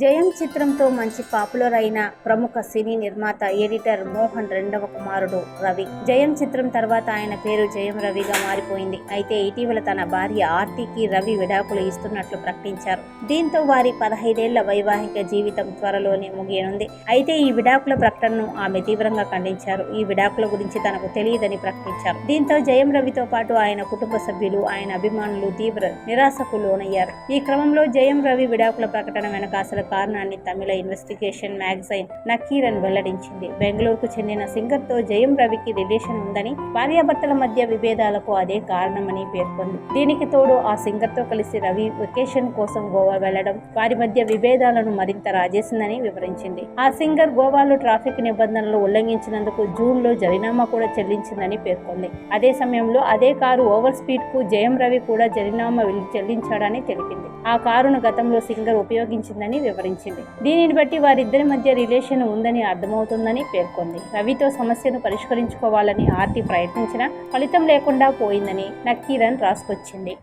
జయం చిత్రంతో మంచి పాపులర్ అయిన ప్రముఖ సినీ నిర్మాత ఎడిటర్ మోహన్ రెండవ కుమారుడు రవి. జయం చిత్రం తర్వాత ఆయన పేరు జయం రవిగా మారిపోయింది. అయితే ఇటీవల తన భార్య ఆర్తికి రవి విడాకులు ఇస్తున్నట్లు ప్రకటించారు. దీంతో వారి పదహైదేళ్ళ వైవాహిక జీవితం త్వరలోనే ముగియనుంది. అయితే ఈ విడాకుల ప్రకటనను ఆమె తీవ్రంగా ఖండించారు. ఈ విడాకుల గురించి తనకు తెలియదని ప్రకటించారు. దీంతో జయం రవితో పాటు ఆయన కుటుంబ సభ్యులు ఆయన అభిమానులు తీవ్ర నిరాశకు లోనయ్యారు. ఈ క్రమంలో జయం రవి విడాకుల ప్రకటన వెనక అసలు కారణాన్ని తమిళ ఇన్వెస్టిగేషన్ మ్యాగజైన్ నకీరన్ వెల్లడించింది. బెంగళూరుకు చెందిన సింగర్తో జయం రవికి రిలేషన్ ఉందని భార్యాభర్తల మధ్య విభేదాలకు అదే కారణమని పేర్కొంది. దీనికి తోడు ఆ సింగర్తో కలిసి రవి వెకేషన్ కోసం గోవా వెళ్ళడం వారి మధ్య విభేదాలను మరింత రాజేసిందని వివరించింది. ఆ సింగర్ గోవాలో ట్రాఫిక్ నిబంధనలు ఉల్లంఘించినందుకు జూన్లో జరినామా కూడా చెల్లించిందని పేర్కొంది. అదే సమయంలో అదే కారు ఓవర్ స్పీడ్కు జయం రవి కూడా జరినామా చెల్లించాడని తెలిపింది. ఆ కారును గతంలో సింగర్ ఉపయోగించిందని వివరించింది. దీనిని బట్టి వారిద్దరి మధ్య రిలేషన్ ఉందని అర్థమవుతుందని పేర్కొంది. రవితో సమస్యను పరిష్కరించుకోవాలని ఆర్తి ప్రయత్నించినా ఫలితం లేకుండా పోయిందని నక్కీరన్ రాసుకొచ్చింది.